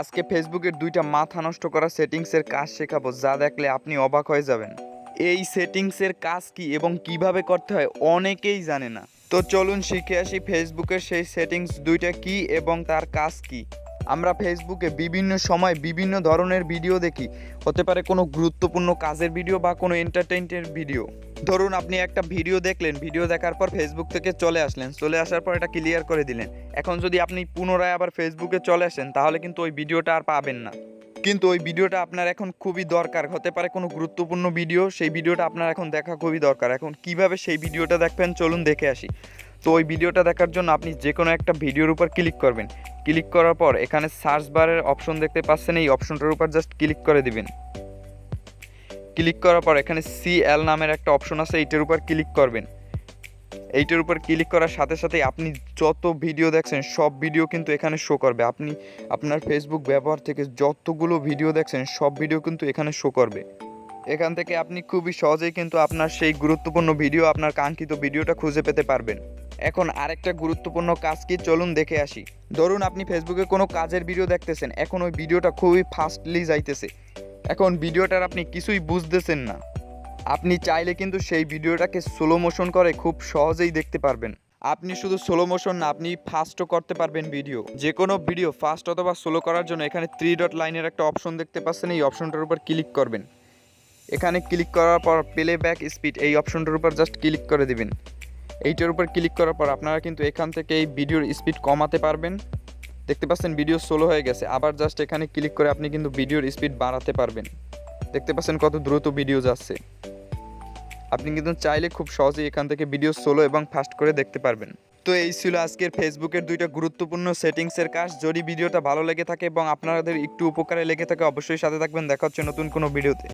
আজকে ফেসবুকের দুইটা মাথা নষ্ট করা সেটিংসের কাজ শেখাবো, যা দেখলে আপনি অবাক হয়ে যাবেন। এই সেটিংসের কাজ কি এবং কীভাবে করতে হয় অনেকেই জানে না। তো চলুন শিখে আসি ফেসবুকের সেই সেটিংস দুইটা কি এবং তার কাজ কি। আমরা ফেসবুকে বিভিন্ন সময় বিভিন্ন ধরনের ভিডিও দেখি। হতে পারে কোনো গুরুত্বপূর্ণ কাজের ভিডিও বা কোনো এন্টারটেইনমেন্টের ভিডিও ধরুন আপনি একটা ভিডিও দেখলেন ভিডিও দেখার পর ফেসবুক থেকে চলে আসলেন, চলে আসার পর এটা ক্লিয়ার করে দিলেন। এখন যদি আপনি পুনরায় আবার ফেসবুকে চলে আসেন, তাহলে কিন্তু ওই ভিডিওটা আর পাবেন না। কিন্তু ওই ভিডিওটা আপনার এখন খুবই দরকার। হতে পারে কোনো গুরুত্বপূর্ণ ভিডিও সেই ভিডিওটা আপনার এখন দেখা খুবই দরকার। এখন কীভাবে সেই ভিডিওটা দেখবেন, চলুন দেখে আসি। তো ওই ভিডিওটা দেখার জন্য আপনি যে কোনো একটা ভিডিওর উপর ক্লিক করবেন। ক্লিক করার পর এখানে সার্চ বারের অপশন দেখতে পাচ্ছেন, এই অপশনটার উপর জাস্ট ক্লিক করে দিবেন। ক্লিক করার পর এখানে সি এল নামের একটা অপশন আছে, এইটার উপর ক্লিক করবেন। এইটার উপর ক্লিক করার সাথে সাথে আপনি যত ভিডিও দেখছেন, সব ভিডিও কিন্তু এখানে শো করবে। আপনি আপনার ফেসবুক ব্যবহার থেকে যতগুলো ভিডিও দেখছেন, সব ভিডিও কিন্তু এখানে শো করবে। এখান থেকে আপনি খুবই সহজেই কিন্তু আপনার সেই গুরুত্বপূর্ণ ভিডিও, আপনার কাঙ্ক্ষিত ভিডিওটা খুঁজে পেতে পারবেন। এখন আরেকটা গুরুত্বপূর্ণ কাজ কি? চলুন দেখে আসি। ধরুন আপনি ফেসবুকে কোনো কাজের ভিডিও দেখতেছেন, এখন ওই ভিডিওটা খুবই ফাস্টলি যাইতেছে। এখন ভিডিওটার আপনি কিছুই বুঝতেছেন না। আপনি চাইলে কিন্তু সেই ভিডিওটাকে স্লো মোশন করে খুব সহজেই দেখতে পারবেন। আপনি শুধু স্লো মোশন না, আপনি ফাস্টও করতে পারবেন ভিডিও যে কোনো ভিডিও ফাস্ট অথবা স্লো করার জন্য এখানে থ্রি ডট লাইনের একটা অপশন দেখতে পাচ্ছেন, এই অপশনটার উপর ক্লিক করবেন। এখানে ক্লিক করার পর প্লে ব্যাক স্পিড এই অপশনটার উপর জাস্ট ক্লিক করে দিবেন। এইটার উপর ক্লিক করার পর আপনারা কিন্তু এখান থেকে এই ভিডিওর স্পিড কমাতে পারবেন। দেখতে পাচ্ছেন ভিডিও স্লো হয়ে গেছে, আবার জাস্ট এখানে ক্লিক করে আপনি কিন্তু ভিডিওর স্পিড বাড়াতে পারবেন। দেখতে পাচ্ছেন কত দ্রুত ভিডিও যাচ্ছে। আপনি কিন্তু চাইলে খুব সহজেই এখান থেকে ভিডিও সোলো এবং ফাস্ট করে দেখতে পারবেন। তো এই ছিল আজকের ফেসবুকের দুইটা গুরুত্বপূর্ণ সেটিংসের কাজ। যদি ভিডিওটা ভালো লেগে থাকে এবং আপনাদের একটু উপকারে লেগে থাকে, অবশ্যই সাথে থাকবেন। দেখা হচ্ছে নতুন কোনো ভিডিওতে